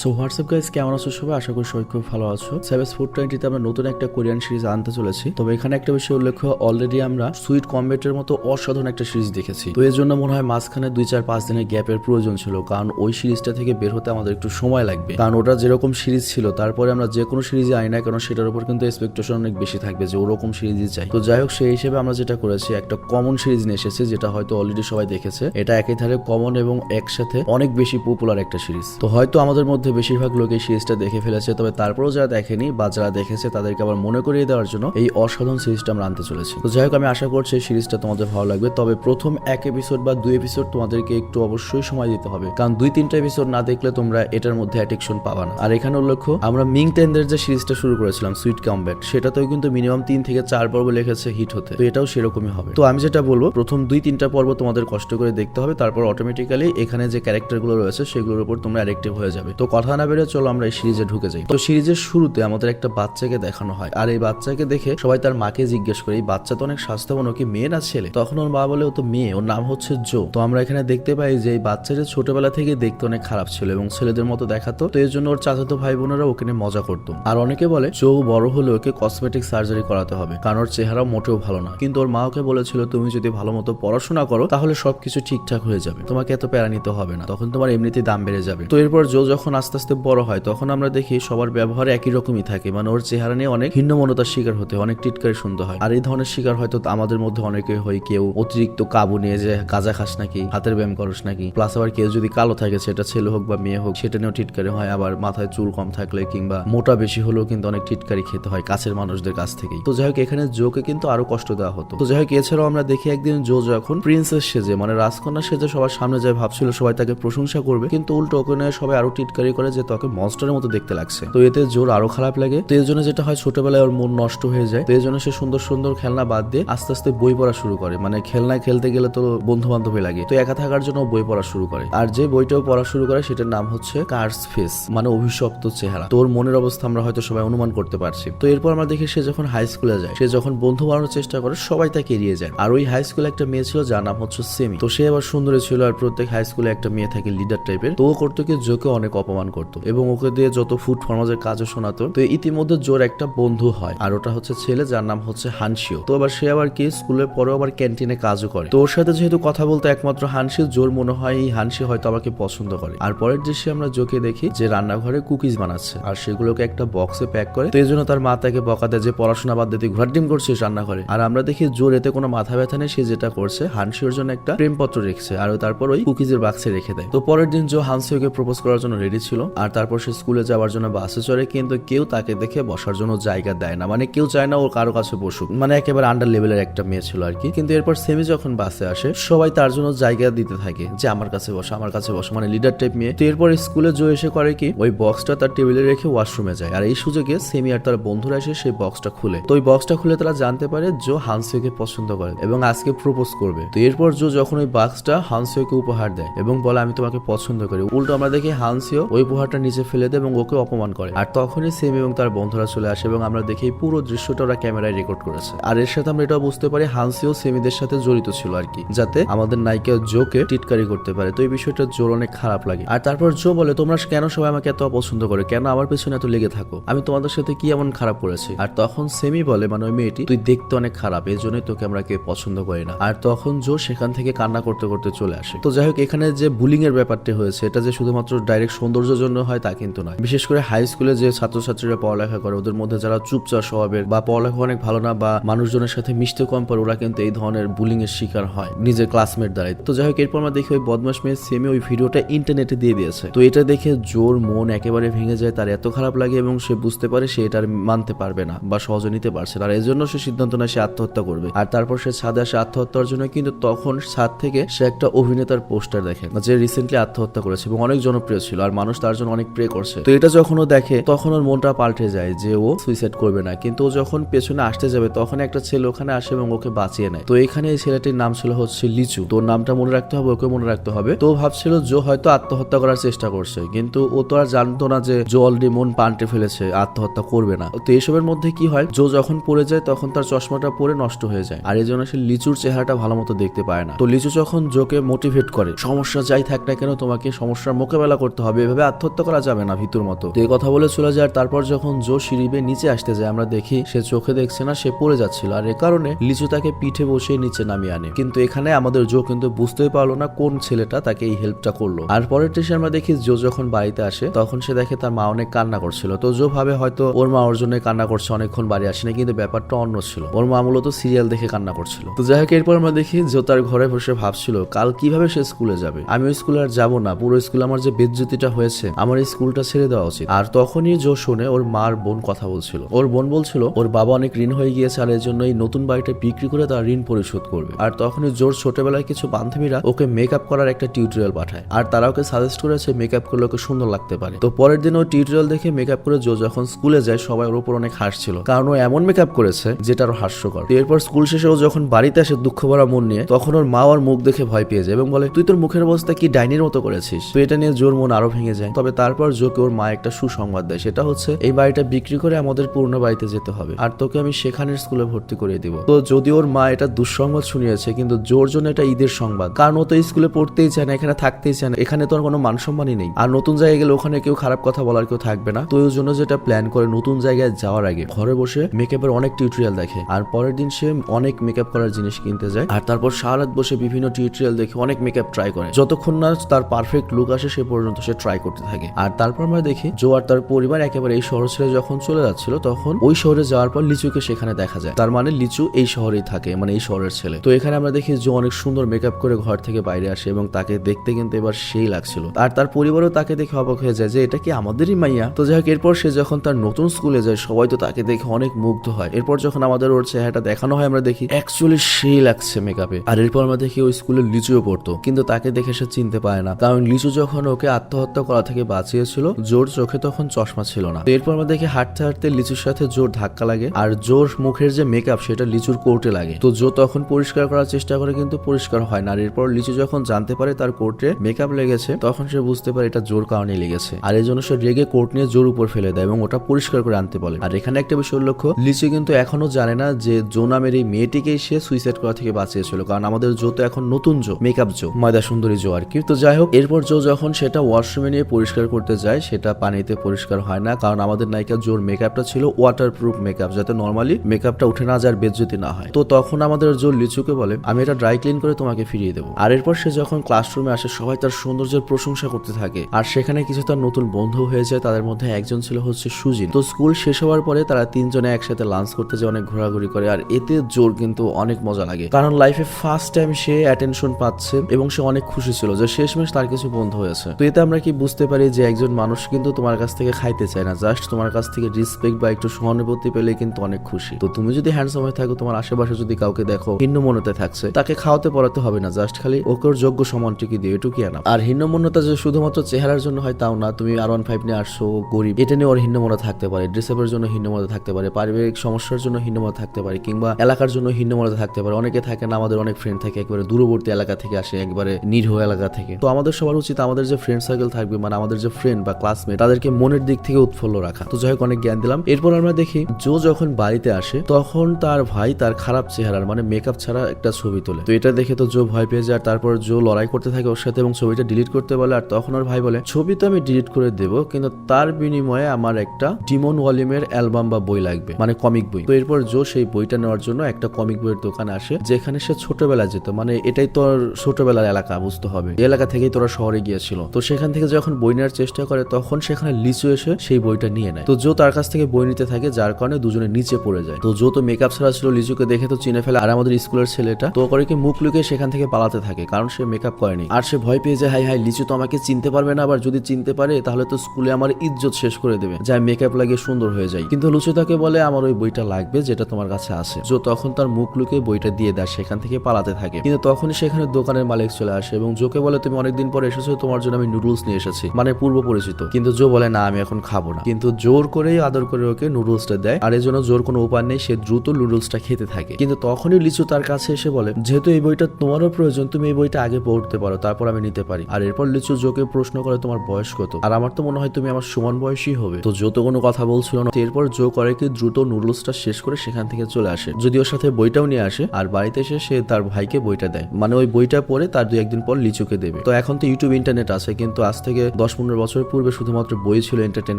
So WhatsApp guys কেমন আছো সবাই? আশা করি সবাই খুব ভালো আছো। সেভেস ফুড টোয়েন্টিতে আমরা নতুন একটা কোরিয়ান সিরিজ আনতে চলেছি। তবে এখানে একটা বিষয় উল্লেখ্য অলরেডি আমরা সুইট কম্বেটের মতো অসাধারণ একটা সিরিজ দেখেছি। তো এর জন্য মনে হয় মাঝখানে দুই চার পাঁচ দিনের গ্যাপের প্রয়োজন ছিল, কারণ ওই সিরিজটা থেকে বের হতে আমাদের একটু সময় লাগবে। কারণ ওটা যেরকম সিরিজ ছিল, তারপরে আমরা যে কোনো সিরিজে আই না কারণ সেটার উপর কিন্তু এক্সপেকটেশন অনেক বেশি থাকবে যে ওরকম সিরিজই চাই। তো যাই হোক, সেই হিসেবে আমরা যেটা করেছি, একটা কমন সিরিজ নিয়ে এসেছি, যেটা হয়তো অলরেডি সবাই দেখেছে। এটা একই ধারে কমন এবং একসাথে অনেক বেশি পপুলার একটা সিরিজ তো হয়তো আমাদের মধ্যে বেশিরভাগ লোক এই সিরিজটা দেখে ফেলেছে, তবে তারপরেও যারা দেখেনি বা যারা দেখেছে তাদেরকে আবার মনে করিয়ে দেওয়ার জন্য এই অসাধারণ সিরিজটা আমরা আনতে চলেছি। তো যাই হোক, আমি আশা করছি সিরিজটা তোমাদের ভালো লাগবে, তবে প্রথম এক এপিসোড বা দুই এপিসোড তোমাদেরকে একটু অবশ্যই সময় দিতে হবে, কারণ দুই তিনটা এপিসোড না দেখলে তোমরা এটার মধ্যে অ্যাডিকশন পাবা না। আর এখানে উল্লেখ্য আমরা মিং টেন্ডের যে সিরিজটা শুরু করেছিলাম সুইট কম্ব্যাট সেটাতেও কিন্তু মিনিমাম তিন থেকে চার পর্ব লেখেছে হিট হতে, তো এটাও সেরকমই হবে। তো আমি যেটা বলব, প্রথম দুই তিনটা পর্ব তোমাদের কষ্ট করে দেখতে হবে, তারপর অটোমেটিক্যালি এখানে যে ক্যারেক্টারগুলো রয়েছে, সেগুলোর উপর তোমরা অ্যাডিক্টিভ হয়ে যাবে। তো কথা না বেরো চলো আমরা এই সিরিজে ঢুকে যাই। তো সিরিজের শুরুতে আমাদের একটা বাচ্চাকে দেখানো হয়। আর এই বাচ্চাকে দেখে সবাই তার মাকে জিজ্ঞেস করে, এই বাচ্চা তো অনেক স্বাস্থ্যবান, ও কি মেয়ে না ছেলে? তখন ওর মা বলে, ও তো মেয়ে, ওর নাম হচ্ছে জো। তো আমরা এখানে দেখতে পাই যে এই বাচ্চাটা ছোটবেলা থেকে দেখতে অনেক খারাপ ছিল এবং ছেলেদের মতো দেখাতো। তো এর জন্য ওর চাচাতো ভাই বোনেরা ওকে নিয়ে মজা করতো। আর অনেকে বলে, জো বড় হলে ওকে কসমেটিক সার্জারি করাতে হবে, কারণ ওর চেহারা মোটেও ভালো না। কিন্তু ওর মা ওকে বলেছিল, তুমি যদি ভালো মতো পড়াশোনা করো, তাহলে সবকিছু ঠিকঠাক হয়ে যাবে। তোমাকে এত প্যারা নিতে হবে না। তখন তোমার এমনিতেই দাম বেড়ে যাবে। তো এরপর জো যখন আস্তে আস্তে বড় হয় তখন আমরা দেখি সবার ব্যবহার একই রকমই থাকে। মানে ওর চেহারা নিয়ে অনেক ভিন্নমনতার শিকার হতে হয়, অনেক টিটকারি শুনতে হয়। আর এই ধরনের শিকার হয়তো আমাদের মধ্যে অনেকে হয় কেউ অতিরিক্ত কাবু নিয়ে যে গাঁজা খাস নাকি হাতের ব্যায়াম করস নাকি। প্লাস আবার কেউ যদি কালো থাকে সেটা ছেলে হোক বা মেয়ে হোক সেটা নিয়েও টিটকারি হয়। আবার মাথায় চুল কম থাকলে কিংবা মোটা বেশি হলেও কিন্তু অনেক টিটকারি খেতে হয় কাছের মানুষদের কাছ থেকেই। তো যাই হোক এখানে জোকে কিন্তু আরও কষ্ট দেওয়া হতো। তো যাই হোক এছাড়াও আমরা দেখি একদিন জো যখন প্রিন্সেস সেজে মানে রাজকন্যা সেজে সবার সামনে যায় ভাবছিল সবাই তাকে প্রশংসা করবে কিন্তু উল্টো ওকে সবাই আরও টিটকারি করে যে তোকে মনস্টারের মতো দেখতে লাগছে। তো এতে জোর আরও খারাপ লাগে। তো এর জন্য যেটা হয়, ছোটবেলায় ওর মন নষ্ট হয়ে যায়। তো এর জন্য সে সুন্দর সুন্দর খেলনা বাদ দিয়ে আস্তে আস্তে বই পড়া শুরু করে। মানে খেলনায় খেলতে গেলে তো বন্ধু বান্ধবী লাগে। তো একা থাকার জন্য বই পড়া শুরু করে। আর যে বইটাও পড়া শুরু করে, সেটার নাম হচ্ছে কার্স ফেস মানে অভিশপ্ত চেহারা। তোর মনের অবস্থা আমরা হয়তো সবাই অনুমান করতে পারছি। তো এরপর আমরা দেখি সে যখন হাই স্কুলে যায়, সে যখন বন্ধু বানানোর চেষ্টা করে, সবাই তাকে এড়িয়ে যায়। আর ওই হাই স্কুলে একটা মেয়ে ছিল, যার নাম হচ্ছে সেমি তো সে আবার সুন্দরী ছিল আর প্রত্যেক হাই স্কুলে একটা মেয়ে থাকে লিডার টাইপের তো ও করতো কি, জোকে অনেক অপমান করতো এবং ওকে দিয়ে যত ফুড ফর্মাজের কাজও শোনাতো। তো ইতিমধ্যে জোর একটা বন্ধু হয় আর ওটা হচ্ছে ছেলে যার নাম হচ্ছে হানসিও তো আবার সে আবার কি স্কুলে পরেও আবার ক্যান্টিনে কাজও করে। তো ওর সাথে যেহেতু কথা বলতে একমাত্র হানসি জোর মনে হয় এই হানসি হয়তো আমাকে পছন্দ করে। আর পরের দৃশ্যে আমরা জোকে দেখি যে রান্নাঘরে কুকিজ বানাচ্ছে আর সেগুলোকে একটা বক্সে প্যাক করে। তো এই জন্য তার মা তাকে বকা দেয় যে, পড়াশোনা বাদ দিতে ঘোরার ডিম করছিস রান্নাঘরে। আর আমরা দেখি জোর এতে কোনো মাথা ব্যথা নেই, সে যেটা করছে হানসিওর জন্য একটা প্রেমপত্র রেখেছে আর তারপর ওই কুকিজের বাক্সে রেখে দেয়। তো পরের দিন জো হানসিওকে প্রপোজ করার জন্য রেডি ছিল আর তারপর সে স্কুলে যাওয়ার জন্য বাসে চড়ে কিন্তু কেউ তাকে দেখে বসার জন্য জায়গা দেয় না। মানে কেউ চায় না ও কারও কাছে বসুক। মানে একেবারে আন্ডার লেভেলের একটা মেয়ে ছিল আর কি কিন্তু এরপর সেমি যখন বাসে আসে, সবাই তার জন্য জায়গা দিতে থাকে। যে আমার কাছে বসো, আমার কাছে বসো মানে লিডার টাইপ মেয়ে। তো এরপর স্কুলে জো এসে করে কি, ওই বক্সটা তার টেবিলে রেখে ওয়াশরুমে যায়। আর এই সুযোগে সেমি আর তার বন্ধুরা এসে সেই বক্সটা খুলে। তো ওই বক্সটা খুলে তারা জানতে পারে জো হানসিওকে পছন্দ করে এবং আজকে প্রপোজ করবে। তো এরপর জো যখন ওই বক্সটা হানসিওকে উপহার দেয় এবং বলে, আমি তোমাকে পছন্দ করি। উল্টো আমরা দেখি হানসিও ওই উপহারটা নিচে ফেলে দেয় এবং ওকে অপমান করে। আর তখনই সেম এবং তার বন্ধুরা চলে আসে এবং আমরা দেখি পুরো দৃশ্যটা ওরা ক্যামেরায় রেকর্ড করেছে। আর এর সাথে আমরা এটাও বুঝতে পারি হানসিও সেমিদের সাথে জড়িত ছিল আর কি, যাতে আমাদের নায়িকা জোকে টিটকারি করতে পারে। তো এই বিষয়টা জোর অনেক খারাপ লাগে। আর তারপর জো বলে, তোমরা কেন সবাই আমাকে এত অপছন্দ করে? কেন আমার পেছনে এত লেগে থাকো? আমি তোমাদের সাথে কি এমন খারাপ করেছি? আর তখন সেমি বলে মানে ওই মেয়েটি, তুই দেখতে অনেক খারাপ, এই জন্যই তোকে আমরা কে পছন্দ করি না। আর তখন জো সেখান থেকে কান্না করতে করতে চলে আসে। তো যাই হোক, এখানে যে বুলিং এর ব্যাপারটা হয়েছে, এটা যে শুধুমাত্র ডাইরেক্ট সৌন্দর্যের জন্য হয় তা কিন্তু নয়। বিশেষ করে হাই স্কুলে যে ছাত্রছাত্রীরা পড়ালেখা করে, ওদের মধ্যে যারা চুপচাপ স্বভাবের বা পড়ালেখা অনেক ভালো না বা মানুষজনের সাথে মিশতে কম পারে, ওরা কিন্তু এই ধরনের বুলিং এর শিকার হয় নিজের ক্লাসমেট দ্বারাই। তো যাই হোক, এরপর আমরা দেখি ওই বদমাস মেয়ে সেমে ওই ভিডিওটা ইন্টারনেটে দিয়ে দিয়েছে। তো এটা দেখে জোর মন একেবারে ভেঙে যায়, তার এত খারাপ লাগে এবং সে বুঝতে পারে সে এটা মানতে পারবে না বা সহজে নিতে পারছে না। আর এই জন্য সে সিদ্ধান্ত নেয় সে আত্মহত্যা করবে। আর তারপর সে ছাদে আসে আত্মহত্যার জন্য, কিন্তু তখন ছাদ থেকে সে একটা অভিনেতার পোস্টার দেখে, যে রিসেন্টলি আত্মহত্যা করেছে এবং অনেক জনপ্রিয় ছিল। আর মানুষ তার জন্য অনেক প্রে করছে। তো এটা যখন ও দেখে, তখন ওর মনটা পাল্টে যায় যে ও সুইসাইড করবে না। কিন্তু ও যখন পেছনে আসতে যাবে, তখন একটা ছেলে ওখানে আসে এবং ওকে বাঁচিয়ে নেয়। তো এখানে এই ছেলেটির নাম ছিল হচ্ছে লিচু। তোর নামটা মনে রাখতে হবে, ওকে মনে রাখতে হবে। তো ভাবছিল জো হয়তো আত্মহত্যা করার চেষ্টা করছে। কিন্তু ও তো আর জানতো না যে জো অলরেডি মন পাল্টে ফেলেছে, আত্মহত্যা করবে না। তো এইসবের মধ্যে কি হয় জো যখন পড়ে যায়, তখন তার চশমাটা পরে নষ্ট হয়ে যায়। আর এই জন্য সে লিচুর চেহারাটা ভালো মতো দেখতে পায় না। তো লিচু যখন জোকে মোটিভেট করে, সমস্যা যাই থাক না কেন, তোমাকে সমস্যার মোকাবেলা করতে হবে, এভাবে আত্মহত্যা করা যাবে না ভিতর মতো। তো এই কথা বলে চলে যায় তারপর যখন জো সিঁড়ি নিচে আসতে যায়, আমরা দেখি সে চোখে দেখছে না, সে পড়ে যাচ্ছিল। আর এ কারণে লিচু তাকে পিঠে বসিয়ে নিচে নামিয়ে আনে। কিন্তু এখানে আমাদের জো কিন্তু বুঝতেই পারল না কোন ছেলেটা তাকে এই হেল্পটা করল। আর পরের টেসে আমরা দেখি জো যখন বাড়িতে আসে, তখন সে দেখে তার মা অনেক কান্না করছিল। তো জো ভাবে হয়তো ওর মা ওর জন্য কান্না করছে, অনেকক্ষণ বাড়ি আসেনি, কিন্তু ব্যাপারটা অন্য ছিল। ওর মা মূলত সিরিয়াল দেখে কান্না করছিল। তো যাই হোক, এরপর আমরা দেখি জো তার ঘরে বসে ভাবছিল, কাল কীভাবে সে স্কুলে যাবে? আমি স্কুলে আর যাব না, পুরো স্কুলে আমার যে বেজ্জতিটা হয়েছে আমার এই স্কুলটা ছেড়ে দেওয়া উচিত। আর তখনই জো শুনে ওর মার বোন কথা বলছিল। ওর বোন বলছিল, ওর বাবা অনেক ঋণ হয়ে গিয়েছে আর এর জন্য এই নতুন বাড়িটা বিক্রি করে তার ঋণ পরিশোধ করবে। আর তখনই জোর ছোটবেলায় কিছু বান্ধবীরা ওকে মেকআপ করার একটা টিউটোরিয়াল পাঠায়। আর তারা ওকে সাজেস্ট করেছে মেকআপ করলে ওকে সুন্দর লাগতে পারে। তো পরের দিন ওই টিউটোরিয়াল দেখে মেকআপ করে জো যখন স্কুলে যায়, সবাই ওর উপর অনেক হাসছিল। কারণ ও এমন মেকআপ করেছে যেটা আরও হাস্যকর। এরপর স্কুল শেষে ও যখন বাড়িতে আসে দুঃখ ভরা মন নিয়ে, তখন ওর মা ওর মুখ দেখে ভয় পেয়ে যায় এবং বলে, তুই তোর মুখের অবস্থা কি ডাইনির মতো করেছিস? তো এটা নিয়ে জোর মন আরও ভেঙে যায়। তবে তারপর জোকে ওর মা একটা সুসংবাদ দেয়। সেটা হচ্ছে, এই বাড়িটা বিক্রি করে আমাদের পুরনো বাড়িতে যেতে হবে। আর তোকে আমি সেখানের স্কুলে ভর্তি করে দিব। তো যদি ওর মা এটা দুঃসংবাদ শুনিয়েছে, কিন্তু জোর জন্য এটা ঈদের সংবাদ। কারণ ও তো স্কুলে পড়তেই চায় না, এখানে থাকতেই চায় না। এখানে তো আর কোনো মান সম্মানই নেই। আর নতুন জায়গায় গেলে ওখানে কেউ খারাপ কথা বলার কেউ থাকবে না। তো ওই জন্য যেটা প্ল্যান করে নতুন জায়গায় যাওয়ার আগে, ঘরে বসে মেকআপের অনেক টিউটোরিয়াল দেখে। আর পরের দিন সে অনেক মেকআপ করার জিনিস কিনতে যায়। আর তারপর সারাত বসে বিভিন্ন টিউটোরিয়াল দেখে অনেক মেকআপ ট্রাই করে। যতক্ষণ না তার পারফেক্ট লুক আসে, সে পর্যন্ত সে ট্রাই করতে থাকে। আর তারপর আমরা দেখি, জো আর তার পরিবার একেবারে এই শহর ছেড়ে যখন চলে যাচ্ছিল, তখন ওই শহরে যাওয়ার পর লিচুকে সেখানে দেখা যায়। তার মানে লিচু এই শহরেই থাকে মানে এই শহরের ছেলে। তো এখানে আমরা দেখি জো অনেক সুন্দর মেকআপ করে ঘর থেকে বাইরে আসে এবং তাকে দেখতে কিন্তু এবার সেই লাগছিল। আর তার পরিবারও তাকে দেখে অবাক হয়ে যায় যে, এটা কি আমাদেরই মাইয়া? তো যাই হোক, এরপর সে যখন তার নতুন স্কুলে যায়, সবাই তো তাকে দেখে অনেক মুগ্ধ হয়। এরপর যখন আমাদের ওর চেহারাটা দেখানো হয়, আমরা দেখি অ্যাকচুয়ালি সেই লাগছে মেকআপে আর এরপর আমরা দেখি ওই স্কুলে লিচুও পড়তো, কিন্তু তাকে দেখে সে চিনতে পারে না। কারণ লিচু যখন ওকে আত্মহত্যা করা থেকে বাঁচিয়েছিল, জোর চোখে তখন চশমা ছিল না। এরপর আমরা দেখি হাঁটতে হাঁটতে লিচুর সাথে জোর ধাক্কা লাগে আর জোর মুখের যে মেকআপ সেটা লিচুর কোর্টে লাগে। তো জো তখন পরিষ্কার করার চেষ্টা করে কিন্তু পরিষ্কার হয় না এরপর লিচু যখন জানতে পারে তার কোর্টে মেকআপ লেগেছে, তখন সে বুঝতে পারে এটা জোর কারণে লেগেছে। আর এই জন্য সে রেগে কোর্ট নিয়ে জোর উপর ফেলে দেয় এবং ওটা পরিষ্কার করে আনতে বলে। আর এখানে একটা বিষয় লক্ষ্য লিচু কিন্তু এখনও জানে না যে জো নামের এই মেয়েটিকেই সে সুইসাইড করা থেকে বাঁচিয়েছিল। কারণ আমাদের জো তো এখন নতুন জো মেকআপ জো, ময়দা সুন্দরী জো আর কি। তো যাই হোক, এরপর জো যখন সেটা ওয়াশরুমে নিয়ে পরিষ্কার করতে যায়, সেটা পানিতে পরিষ্কার হয় না। কারণ আমাদের নায়িকা জোর মেকআপটা ছিল ওয়াটার প্রুফ মেকআপ যাতে নর্মালি মেকআপটা উঠে না যায় বেজ্জতি না হয়। তো তখন আমাদের জোর লিচুকে বলে, আমি এটা ড্রাই ক্লিন করে তোমাকে ফিরিয়ে দেবো। আর এরপর সে যখন ক্লাসরুমে আসে, সবাই তার সৌন্দর্যের প্রশংসা করতে থাকে। আর সেখানে কিছু তার নতুন বন্ধু হয়ে যায়, তাদের মধ্যে একজন ছিল হচ্ছে সুজিন। তো স্কুল শেষ হওয়ার পরে তারা তিনজনে একসাথে লাঞ্চ করতে যায়, অনেক ঘোরাঘুরি করে। আর এতে জোর কিন্তু অনেক মজা লাগে। কারণ লাইফে ফার্স্ট টাইম সে অ্যাটেনশন পাচ্ছে এবং সে অনেক খুশি ছিল যে শেষমেশ তার কিছু বন্ধু হয়েছে। তো এতে আমরা কি বুঝতে পারি যে একজন মানুষ কিন্তু তোমার কাছ থেকে খাইতে চায় না। জাস্ট তোমার কাছ থেকে রেসপেক্ট বা একটু সহানুভূতি পেলে কিন্তু অনেক খুশি। তো তুমি যদি হ্যান্ডসাম হয়ে থাকো, তোমার আশেপাশে যদি কাউকে দেখো হিন্নমন্যতে থাকছে, তাকে খাওয়াতে পড়াতে হবে না। জাস্ট খালি ওকে যোগ্য সমানটিকে দিয়ে এটুকুই আনা। আর হিন্নমন্যতা যে শুধুমাত্র চেহারার জন্য হয় তাও না, তুমি আর ওয়ান ফাইভ নিয়ে আসছো, গরিব, এটা নিয়ে ওর হিন্নমতা থাকতে পারে। ড্রেসআপের জন্য হিন্নমতা থাকতে পারে, পারিবারিক সমস্যার জন্য হিন্নমতা থাকতে পারে, কিংবা এলাকার জন্য হিন্নমতা থাকতে পারে। অনেকে থাকে না, আমাদের অনেক ফ্রেন্ড থাকে, একবারে দূরবর্তী এলাকা থেকে আসে, একবারে নিরীহ এলাকা থেকে। তো আমাদের সবার উচিত আমাদের যে ফ্রেন্ড সার্কেল থাকবে মানে আমাদের যে ফ্রেন্ড বা ক্লাসমেট তাদেরকে মনের দিক থেকে উৎফুল্ল রাখা। তো যাই হোক, অনেক জ্ঞান দিলাম। এরপর আমরা দেখি, জো যখন বাড়িতে আসে, তখন তার ভাই তার খারাপ চেহারার মানে মেকআপ ছাড়া একটা ছবি তোলে। তো এটা দেখে তো জো ভয় পেয়ে যায় তারপর জো লড়াই করতে থাকে ওর সাথে এবং ছবিটা ডিলিট করতে বলে, আর তখন ওর ভাই বলে, ছবি তো আমি ডিলিট করে দেব, কিন্তু তার বিনিময়ে আমার একটা ডিমন ওয়ালিমের অ্যালবাম বা বই লাগবে মানে কমিক বই। তো এরপর জো সেই বইটা নেওয়ার জন্য একটা কমিক বইয়ের দোকানে আসে, যেখানে সে ছোটবেলায় যেত। মানে এটাই তোর ছোটবেলার এলাকা, বুঝতে হবে। এলাকা থেকেই তোরা শহরে গিয়েছিল। তো সেখান থেকে যখন বই নেওয়ার চেষ্টা করে, তখন সেখানে লিচু এসে সেই বইটা নিয়ে নেয়। তো জো তার কাছ থেকে বই নিতে থাকে, যার কারণে দুজনে নিচে পড়ে যায়। তো জো তো মেকআপ ছাড়া ছিল, লিচুকে দেখে তো চিনে ফেলে, আর আমাদের স্কুলের ছেলেটা তো করে কি মুখ লুকিয়ে সেখান থেকে পালাতে থাকে, কারণ সে মেকআপ করেনি। আর সে ভয় পেয়ে যায় হাই হাই লিচু তো আমাকে চিনতে পারবে না, আবার যদি চিনতে পারে, তাহলে তো স্কুলে আমার ইজ্জত শেষ করে দেবে। যাই মেকআপ লাগিয়ে সুন্দর হয়ে যায়। কিন্তু লুচু তাকে বলে, আমার ওই বইটা লাগবে, যেটা তোমার কাছে আছে। জো তখন তার মুখ লুকিয়ে বইটা দিয়ে দেয়, সেখান থেকে পালাতে থাকে। কিন্তু তখনই সেখানে দোকানের মালিক চলে আসে এবং জোকে বলে, তুমি অনেকদিন পর এসেছ, তোমার জন্য আমি নুডলস নিয়ে এসেছি। মানে পূর্ব পরিচিত। কিন্তু জো বলে, না, আমি এখন খাব না। কিন্তু জোর করেই আদর করে ওকে নুডলসটা দেয়। আর এর জন্য জোর কোনো উপায় নেই, সে দ্রুত নুডলসটা খেতে থাকে। কিন্তু তখনই লিচু তার কাছে এসে বলে, যেহেতু এই বইটা তোমারও প্রয়োজন, তুমি এই বইটা আগে পড়তে পারো, তারপর আমি নিতে পারি। আর এরপর লিচু জোকে প্রশ্ন করে, তোমার বয়স কত? আর আমার তো মনে হয় তুমি আমার সমান বয়সী হবে। তো জো তো কোনো কথা বলছিল না। এরপর জো করে কি দ্রুত নুডলসটা শেষ করে সেখান থেকে চলে আসে। যদি ওর সাথে বইটাও নিয়ে আসে, আর বাড়িতে এসে সে তার ভাইকে বইটা দেয়। মানে ওই বইটা পড়ে তার দুই একদিন পর লিচুকে দেবে। তো এখন তো ইউটিউব ইন্টারনেট আছে, কিন্তু আজ থেকে দশ পনেরো বছর পূর্বে শুধুমাত্র বই ছিল এন্টারটেন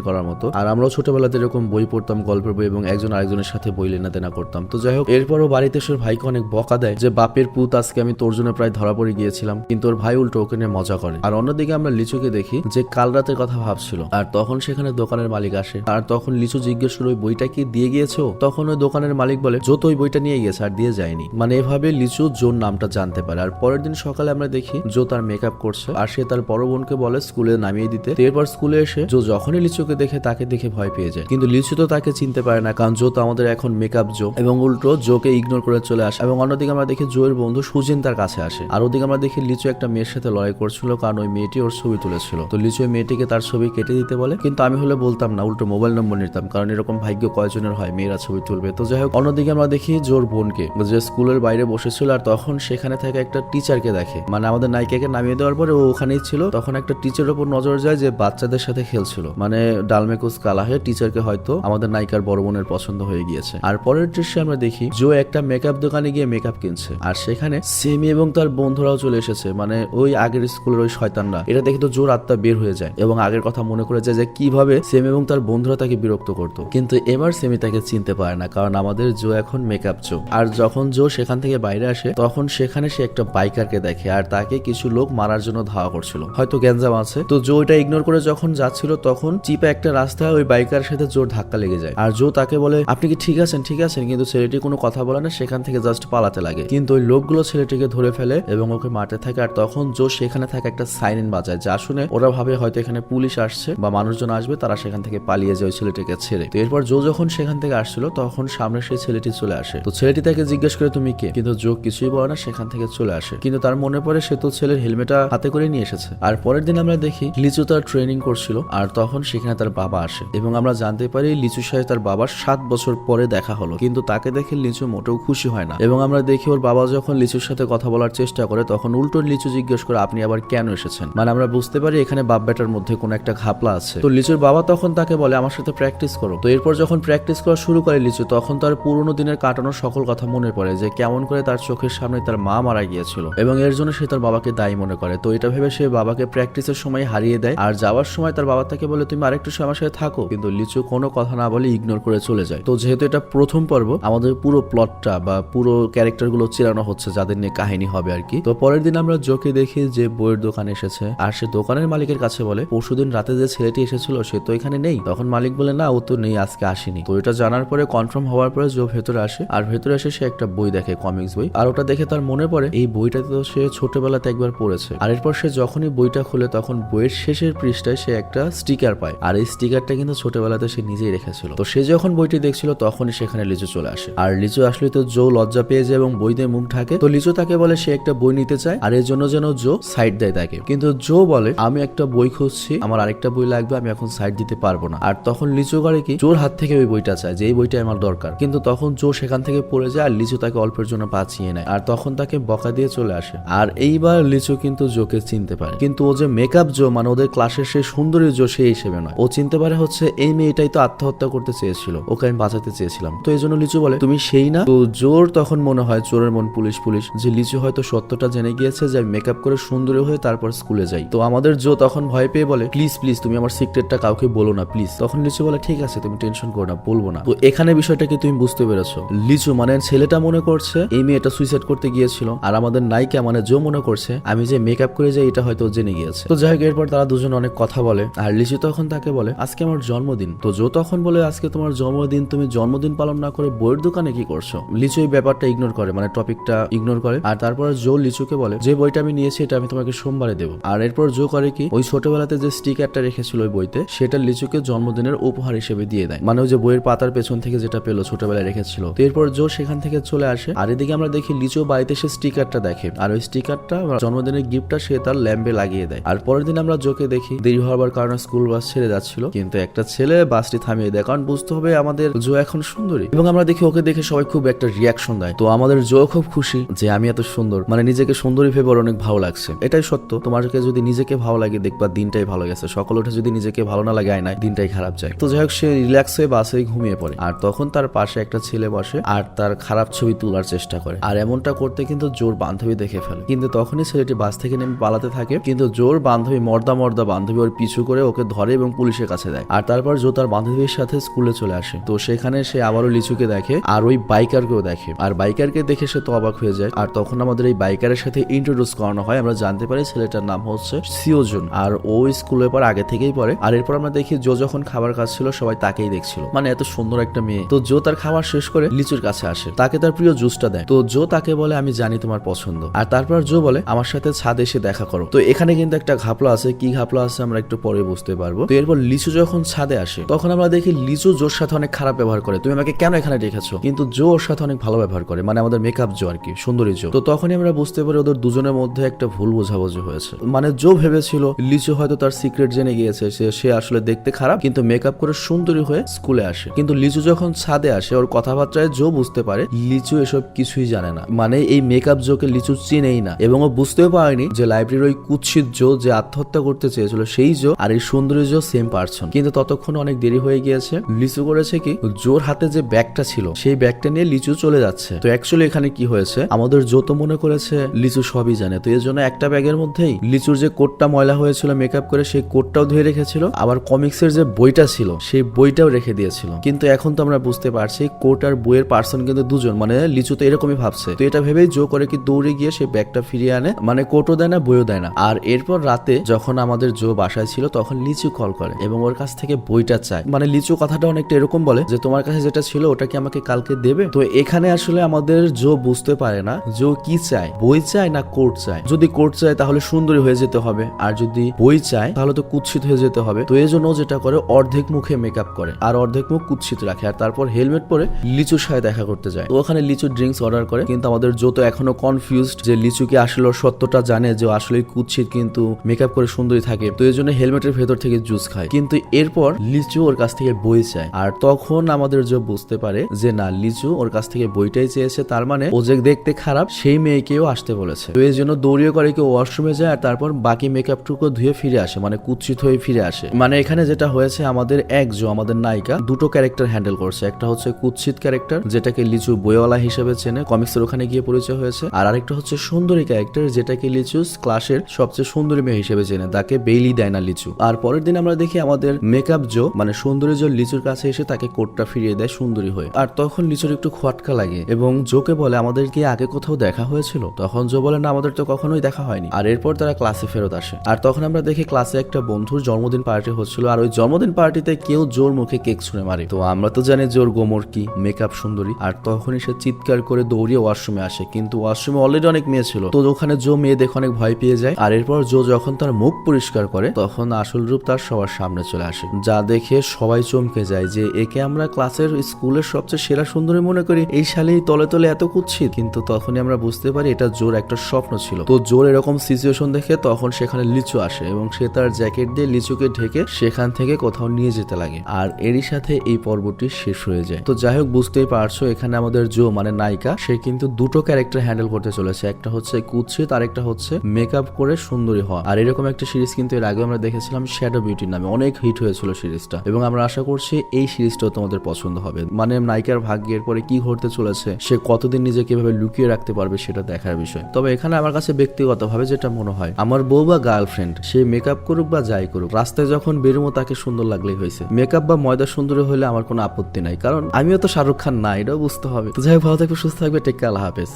করার মতো। আর আমরাও ছোটবেলাতে এরকম বই পড়তাম, গল্পের বই এবং একজন আরেকজনের সাথে বই লেনা দেনা করতাম। তো যাই হোক, এরপরও বাড়িতে সে ভাইকে অনেক বকা দেয় যে, বাপের পুত, আজকে আমি তোর জন্য প্রায় ধরা পড়ে গিয়েছিলাম। কিন্তু ওর ভাই উল্টো ওকে নিয়ে মজা করে। আর অন্যদিকে আমরা লিচুকে দেখি যে, কাল রাতের কথা ভাবছিল। আর তখন সেখানে দোকানের মালিক আসে। আর তখন লিচু জিজ্ঞেস করল, ওই বইটা কি দিয়ে গিয়েছো? তখন ওই দোকানের মালিক বলে, যত ওই বইটা নিয়ে গেছে আর দিয়ে যায়নি। মানে এভাবে লিচু জোর নামটা জানতে পারে। আর পরের দিন সকালে আমরা দেখি, জো তার মেকআপ করছে। আর সে তার বড় বোনকে বলে, স্কুলে নামিয়ে দিতে। এরপর স্কুলে এসে জো যখনই লিচুকে দেখে তাকে দেখে ভয় পেয়ে যায়। কিন্তু লিচু তো তাকে চিনতে পারে না, কারণ জো তো আমাদের এখন মেকআপ জো। এবং উল্টো জোকে ইগনোর করে চলে আসে। এবং অন্যদিকে আমরা দেখি জোয়ের বন্ধু সুজিন তার কাছে আসে। আর ওদিকে আমরা দেখি লিচু একটা মেয়ের সাথে লড়াই করছিল, কারণ ওই মেয়েটি ওর ছবি তুলেছিল। তো লিচু মেয়েটিকে তার ছবি কেটে দিতে বলে। কিন্তু আমি হলে বলতাম না, উল্টো মোবাইল নম্বর নিতাম, কারণ এরকম ভাগ্য কয়জনের হয় মেয়েরা ছবি তুলবে। তো যাই হোক, অন্যদিকে আমরা দেখি জোর বোনকে, যে স্কুলের বাইরে বসেছিল আর তখন সেখানে থেকে একটা টিচারকে দেখে। মানে আমাদের নায়িকাকে নামিয়ে দেওয়ার পরে ও ওখানেই ছিল। তখন একটা টিচারের উপর নজর যায় যে বাচ্চাদের সাথে খেলছিল। মানে ডালমেকুস কালা হয়ে টিচারকে হয়তো আমাদের নায়িকার বড় বোনের পছন্দ হয়ে গিয়েছে। আর পরের দৃশ্যে আমরা দেখি, জো একটা মেকআপ দোকানে গিয়ে মেকআপ কিনছে। আর সেখানে সেমি এবং তার বন্ধুরাও চলে এসেছে। মানে ওই আগের স্কুলের ওই শয়তানরা। এটা দেখে তো জোর আত্মা বের হয়ে যায়। এবং আগের কথা মনে করে যায় যে কীভাবে সেম এবং তার বন্ধুরা তাকে বিরক্ত করতো। কিন্তু এবার সেমি তাকে চিনতে পারে না, কারণ আমাদের জো এখন মেকআপ জো। আর যখন জো সেখান থেকে বাইরে আসে, তখন সেখানে সে একটা বাইকারকে দেখে। আর তাকে কিছু লোক মারার জন্য ধাওয়া করছিল। হয়তো গ্যাঞ্জাম আছে। তো জো এটা ইগনোর করে যখন যাচ্ছিল তখন চিপা একটা রাস্তায় ওই বাইকার সাথে জোর ধাক্কা লেগে যায়। আর জো তাকে বলে, আপনি কি ঠিক আছেন? ঠিক আছেন? কিন্তু ছেলেটি কোনো কথা বলে না, সেখান থেকে জাস্ট পালাতে লাগে। কিন্তু ওই লোকগুলো ছেলেটিকে ধরে ফেলে এবং ওকে মারতে থাকে। আর তখন জো সেখানে থাকে একটা সাইরেন বাজায়, যা শুনে ওরা ভাবে হয়তো এখানে পুলিশ আসছে বা মানুষজন আসবে, তারা সেখান থেকে পালিয়ে যায় ওই ছেলেটিকে ছেড়ে। তো এরপর জো যখন সেখান থেকে আসছিল, তখন সামনে সেই ছেলেটি চলে আসে। তো ছেলেটি তাকে জিজ্ঞেস করে, তুমি কে? কিন্তু জো কিছুই বলে না, সেখান থেকে চলে আসে। কিন্তু তার মনে পড়ে, সে তো ছেলের হেলমেটটা হাতে করে নিয়ে এসেছে। আর পরের দিন আমরা দেখি লিচু তার ট্রেনিং করছিল, আর তখন সেখানে তার বাবা আসে। এবং আমরা জানতে পারি লিচুর সাথে তার বাবার সাত বছর পরে দেখা হলো, কিন্তু তাকে দেখে লিচু মোটেও খুশি হয় না। এবং আমরা দেখি ওর বাবা যখন লিচুর সাথে কথা বলার চেষ্টা করে, তখন উল্টো লিচু জিজ্ঞেস করে, আপনি আবার কেন এসেছেন? মানে আমরা বুঝতে পারি এখানে বাপ বেটার মধ্যে কোনো একটা ঘাপলা আছে। তো লিচুর বাবা তখন তাকে বলে, আমার সাথে প্র্যাকটিস করো। তো এরপর যখন প্র্যাকটিস করা শুরু করে লিচু, তখন তার পুরোনো দিনের কাটানোর সকল কথা মনে পড়ে যে, কেমন করে তার চোখের সামনে তার মা মারা গিয়েছিল। এবং এর জন্য সে তার বাবাকে দায়ী মনে করে। তো এটা ভেবে সে বাবাকে প্র্যাকটিসের সময় হারিয়ে দেয়। আর যাওয়ার সময় তার বাবা তাকে বলে, তুমি আরেকটু সময় সাথে থাকো। কিন্তু লিচু কোনো কথা না বলে ইগনোর করে চলে যায়। তো যেহেতু এটা প্রথম পর্ব, আমাদের পুরো প্লটটা বা পুরো ক্যারেক্টারগুলো চেরানো হচ্ছে যাদের নিয়ে কাহিনী হবে আর কি। তো পরের দিন আমরা জোকে দেখি যে বইয়ের দোকানে এসেছে। আর সে দোকানের মালিকের কাছে বলে, পরশুদিন রাতে যে ছেলেটি এসেছিল সে তো এখানে নেই। তখন মালিক বলে, না, ও তো নেই, আজকে আসেনি। তো এটা জানার পরে কনফার্ম হওয়ার পরে জো ভেতরে আসে। আর ভেতরে এসে সে একটা বই দেখে কমিক্স বই। আর ওটা দেখে তার মনে পড়ে, এই বইটা তো সে ছোটবেলাতে একবার পড়েছে। আর এরপর সে যখনই বইটা খুলে, তখন বইয়ের শেষের পৃষ্ঠায় সে একটা স্টিকার পায়। আর এই স্টিকারটা কিন্তু ছোটবেলাতে সে নিজেই রেখেছিল। তো সে যখন বইটি দেখছিল, তখনই সেখানে লিচু চলে আসে। আর লিচু আসলে তো জো লজ্জা পেয়ে যায় এবং বই দিয়ে মুখ ঢাকে। তো লিচু তাকে বলে সে একটা বই নিতে চায়, আর এর জন্য যেন জো সাইড দেয় তাকে। কিন্তু জো বলে, আমি একটা বই খুঁজছি, আমার আরেকটা বই লাগবে, আমি এখন সাইড দিতে পারব না। আর তখন লিচু করে কি, জোর হাত থেকে ওই বইটা চায়, যে এই বইটা আমার দরকার। কিন্তু তখন জো সেখান থেকে পড়ে যায়, আর লিচু তাকে অল্পের জন্য বাঁচিয়ে নেয়। আর তখন তাকে বকা দিয়ে চলে আসে। আর এইবার লিচু কিন্তু জোকে চিনতে পারে। কিন্তু ও যে মেকআপ জো মানে ওদের ক্লাসের সেই সুন্দরী জো সেই হিসেবে নয়। ও চিনতে পারে হচ্ছে এই মেয়েটাই তো আত্মহত্যা করতে চেয়েছিল, ওকে আমি বাঁচাতে চেয়েছিলাম। তো এই জন্য লিচু বলে, তুমি সেই না? তো জোর তখন মনে হয় চোরের মন পুলিশ পুলিশ, যে লিচু হয়তো সত্যটা জেনে গিয়েছে যে মেকআপ করে সুন্দরী হয়ে তারপর স্কুলে যাই। তো আমাদের জো তখন ভয় পেয়ে বলে, প্লিজ প্লিজ, তুমি আমার সিক্রেটটা কাউকে বলো না, প্লিজ। তখন লিচু বলে, ঠিক আছে, তুমি টেনশন করো না, বলব না। তো এখানে বিষয়টা কি তুমি বুঝতে পেরেছ? লিচু মানে ছেলেটা মনে করছে এই মেয়েটা সুইসাইড করতে গিয়েছিল, আর আমাদের নায়িকা মানে জো মনে করছে, আমি যে মেকআপ করে যাই, এটা হয়তো জেনে গিয়েছে। তো যাই হোক, এরপর তারা দুজন অনেক কথা বলে, আর লিচু তখন তাকে বলে, আজকে আমার জন্মদিন। তো জো তখন বলে, আজকে তোমার জন্মদিন, তুমি জন্মদিন পালন না করে বইয়ের দোকানে কি করছ? লিচু এই ব্যাপারটা ইগনোর করে মানে টপিকটা ইগনোর করে, আর তারপর জো লিচুকে বলে, যে বইটা আমি নিয়েছি, এটা আমি তোমাকে সোমবারে দেবো। আর এরপর জো করে কি, ওই ছোটবেলাতে যে স্টিকারটা রেখেছিল ওই বইতে, সেটা লিচুকে জন্মদিনের উপহার হিসেবে দিয়ে দেয়। মানে ওই যে বইয়ের পাতার পেছন থেকে যেটা পেল ছোটবেলায় রেখেছিল। তো এরপর জো সেখান থেকে চলে আসে, আর এদিকে আমরা দেখি লিচু বাড়িতে সে স্টিকারটা দেখে। আর ওই স্টিকারটা জন্মদিনের গিফটটা সে তার ল্যাম্পে লাগিয়ে দেয়। আর পরের দিন আমরা জোকে দেখি। দেরি হওয়ার কারণে স্কুল বাস ছেড়ে যাচ্ছিল। কিন্তু একটা ছেলে বাসটি থামিয়ে দেয়। কারণ বুঝতে হবে আমাদের জো এখন সুন্দরী। এবং আমরা দেখি ওকে দেখে সবাই খুব একটা রিয়াকশন দেয়। তো আমাদের জো খুব খুশি যে আমি এত সুন্দর। মানে নিজেকে সুন্দরী ভেবে অনেক ভালো লাগছে। এটাই সত্য। তোমাকে যদি নিজেকে ভালো লাগে, দেখবা দিনটাই ভালো গেছে। সকাল উঠে যদি নিজেকে ভালো না লাগে আয়নায় দিনটাই খারাপ যায়। তো যাই হোক, সে রিল্যাক্স হয়ে বাসে ঘুমিয়ে পড়ে। আর তখন তার পাশে একটা ছেলে বসে আর তার খারাপ ছবি তোলার চেষ্টা করে। আর এমনটা করতে কিন্তু জোর বান্ধবী দেখে ফেলে। কিন্তু তখনই ছেলেটি বাস থেকে নেমে পালাতে থাকে। কিন্তু জোর বান্ধবী মর্দা পর্দা মর্দা বান্ধবী ওর পিছু করে ওকে ধরে এবং পুলিশের কাছে দেয়। আর তারপর জো তার বান্ধবীর সাথে স্কুলে চলে আসে। তো সেখানে সে আবারও লিচুকে দেখে আর ওই বাইকারকেও দেখে। আর বাইকারকে দেখে সে তো অবাক হয়ে যায়। আর তখন আমাদের এই বাইকারের সাথে ইন্ট্রোডিউস করানো হয়। আমরা জানতে পারি ছেলেটার নাম হচ্ছে সিওজুন। আর ও স্কুলে পর আগে থেকেই পড়ে। আর এরপর আমরা দেখি জো যখন খাবার খাচ্ছিল, সবাই তাকেই দেখছিল। মানে এত সুন্দর একটা মেয়ে। তো জো তার খাবার শেষ করে লিচুর কাছে আসে। তাকে তার প্রিয় জুসটা দেয়। তো জো তাকে বলে, আমি জানি তোমার পছন্দ। আর তারপর জো বলে, আমার সাথে ছাদে এসে দেখা করো। তো এখানে কিন্তু একটা ঘাপলা আছে কি ঘাপলা আছে, আমরা একটু পরে বুঝতে পারব। তো এরপর লিচু যখন ছাদে আসে, তখন আমরা দেখি লিচু জোর সাথে অনেক খারাপ ব্যবহার করে। তুমি আমাকে কেন এখানে রেখেছো? কিন্তু জো ওর সাথে অনেক ভালো ব্যবহার করে মানে আমাদের মেকআপ জো আর কি, সুন্দরী জো। তো তখনই আমরা বুঝতে পারি ওদের দুজনের মধ্যে একটা ভুল বোঝাবুঝি হয়েছে। মানে জো ভেবেছিল লিচু হয়তো তার সিক্রেট জেনে গিয়েছে, সে সে আসলে দেখতে খারাপ, কিন্তু মেকআপ করে সুন্দরী হয়ে স্কুলে আসে। কিন্তু লিচু যখন ছাদে আসে, ওর কথাবার্তায় জো বুঝতে পারে লিচু এসব কিছুই জানে না। মানে এই মেকআপ জোকে লিচু চিনেই না। এবং ও বুঝতেও পারেনি যে লাইব্রেরির ওই কুৎসিত জো যে আত্মহত্যা করতে চেয়েছিল সেই জো আর এই সুন্দরী জো সেম পারসন কিন্তু ততক্ষণ অনেক দেরি হয়ে গিয়েছে। লিচু করেছে কি? জোর হাতে যে ব্যাগটা ছিল, সেই ব্যাগটা নিয়ে লিচু চলে যাচ্ছে। তো অ্যাকচুয়ালি এখানে কি হয়েছে? আমাদের জো তো মনে করেছে লিচু সবই জানে। তো এর জন্য একটা ব্যাগের মধ্যেই লিচুর যে কোটটা ময়লা হয়েছিল মেকআপ করে, সেই কোটটাও ধুয়ে রেখেছিল। আবার কমিক্সের যে বইটা ছিল, সেই বইটাও রেখে দিয়েছিল। কিন্তু এখন তো আমরা বুঝতে পারছি, কোট আর বইয়ের পার্সন কিন্তু দুজন। মানে লিচু তো এরকমই ভাবছে। তো এটা ভেবেই জো করে কি দৌড়ে গিয়ে সেই ব্যাগটা ফিরিয়ে আনে। মানে কোটও দেয় না, বইও দেয় না। আর এরপর রাতে যখন আমাদের জো বাসায় ছিল, তখন লিচু কল করে এবং ওর কাছ থেকে বইটা চায়। মানে লিচু কথাটা অনেকটা এরকম বলে যে, তোমার কাছে যেটা ছিল, ওটা কি আমাকে কালকে দেবে? তো এখানে আসলে আমাদের জো বুঝতে পারে না জো কি চায়। বই চায় না কোট চায়? যদি কোট চায়, তাহলে সুন্দরী হয়ে যেতে হবে। আর যদি বই চায়, তাহলে তো কুৎসিত হয়ে যেতে হবে। তো এই জন্য যেটা করে, অর্ধেক মুখে মেকআপ করে আর অর্ধেক মুখ কুৎসিত রাখে আর তারপর হেলমেট পরে লিচুর সাথে দেখা করতে যায়। তো ওখানে লিচু ড্রিঙ্কস অর্ডার করে, কিন্তু আমাদের জো তো এখনও কনফিউজড যে লিচু কি আসলে সত্যটা জানে যে আসলে কুৎসিত, কিন্তু মেকআপ করে সুন্দরী থাকে। তো এই জন্য হেলমেটের ভেতর থেকে জুস খায়। কিন্তু এরপর লিচু ওর কাছ থেকে বই চায়। আর তখন আমাদের জো বুঝতে পারে যে, না, লিচু ওর কাছ থেকে বইটাই চেয়েছে। তার মানে ও যে দেখতে খারাপ, সেই মেয়েকেও আসতে বলেছে। তো এই জন্য দৌড়িয়ে করে কেউ ওয়াশরুমে যায় আর তারপর বাকি মেকআপটুকু ধুয়ে ফিরে আসে মানে কুৎসিত হয়ে ফিরে আসে। মানে এখানে যেটা হয়েছে, আমাদের এক জো, আমাদের নায়িকা, দুটো ক্যারেক্টার হ্যান্ডেল করছে। একটা হচ্ছে কুৎসিত ক্যারেক্টার, যেটাকে লিচু বইওয়ালা হিসেবে চেনে। কমিক্সের ওখানে গিয়ে পরিচয় হয়েছে। আর আরেকটা হচ্ছে সুন্দরী ক্যারেক্টার, যেটাকে লিচু ক্লাসের সবচেয়ে সুন্দরী মেয়ে হিসেবে চেনে। তাকে বেইলি দেয় না লিচু। আর পরের দিন আমরা দেখি আমাদের মেকআপ জো মানে সুন্দরী জো লিচুর কাছে এসে তাকে কোটটা ফিরিয়ে দেয় সুন্দরী হয়ে। আর তখন লিচুর একটু খটকা লাগে এবং জোকে বলে, আমাদের কি আগে কোথাও দেখা হয়েছিল? তখন জো বলে, না, আমাদের তো কখনোই দেখা হয়নি। আর এরপর তারা ক্লাসে ফেরত আসে। আর তখন আমরা দেখি ক্লাসে একটা বন্ধুর জন্মদিন পার্টি হচ্ছিল, আর ওই জন্মদিন পার্টিতে কেউ জোর মুখে কেক ছুঁড়ে মারে। তো আমরা তো জানি জোর গোমর কি মেকআপ সুন্দরী। আর তখনই সে চিৎকার করে দৌড়িয়ে ওয়াশরুমে আসে। কিন্তু ওয়াশরুমে অলরেডি অনেক মেয়ে ছিল। তো ওখানে জো মেয়ে দেখে অনেক ভয় পেয়ে যায়। আর এরপর জো যখন তার মুখ পরিষ্কার করে, তখন আসল রূপ তার সবার সামনে চলে আসে। যা দেখে সবাই চমকে যায় যে, একে আমরা ক্লাসের স্কুলের সবচেয়ে সেরা সুন্দরী মনে করি। এই শালেই তলে তলে এত কুচ্ছিত কিন্তু তখনই আমরা বুঝতে পারি এটা জোর একটা স্বপ্ন ছিল। তো জোর এরকম সিচুয়েশন দেখে তখন সেখানে লিচু আসে এবং সে তার জ্যাকেট দিয়ে লিচুকে ঢেকে সেখান থেকে কোথাও নিয়ে যেতে লাগে। আর এরই সাথে এই পর্বটি শেষ হয়ে যায়। তো যাই হোক, বুঝতেই পারছ, এখানে আমাদের জো মানে নায়িকা, সে কিন্তু দুটো ক্যারেক্টার হ্যান্ডেল করতে চলেছে। একটা হচ্ছে কুৎসিত আর একটা হচ্ছে মেকআপ করে সুন্দরী হওয়া। আর এরকম একটা সিরিজ কিন্তু এর আগে আমরা দেখেছিলাম শ্যাডো বিউটির নামে অনেক হিট হয়েছিল সিরিজটা এবং আমরা আশা করছি এই সিরিজটাও তোমাদের পছন্দ হবে। মানে নায়িকার ভাগ্যের পরে কি ঘটতে চলেছে, সে কতদিন নিজে কীভাবে লুকিয়ে রাখতে পারবে সেটা দেখার বিষয়। তবে এখানে আমার কাছে ব্যক্তিগতভাবে যেটা মনে হয়, আমার বউ বা গার্লফ্রেন্ড সে মেকআপ করুক বা যাই করুক, রাস্তায় যখন বেরোবো তাকে সুন্দর লাগলেই হয়েছে। মেকআপ বা ময়দা সুন্দরী হলে আমার কোনো আপত্তি নাই, কারণ আমিও তো শাহরুখ খান না, এটাও বুঝতে হবে। তো যাই ভালো থাকবে, সুস্থ থাকবে টেক্কা আল্লাহ হাফেজ।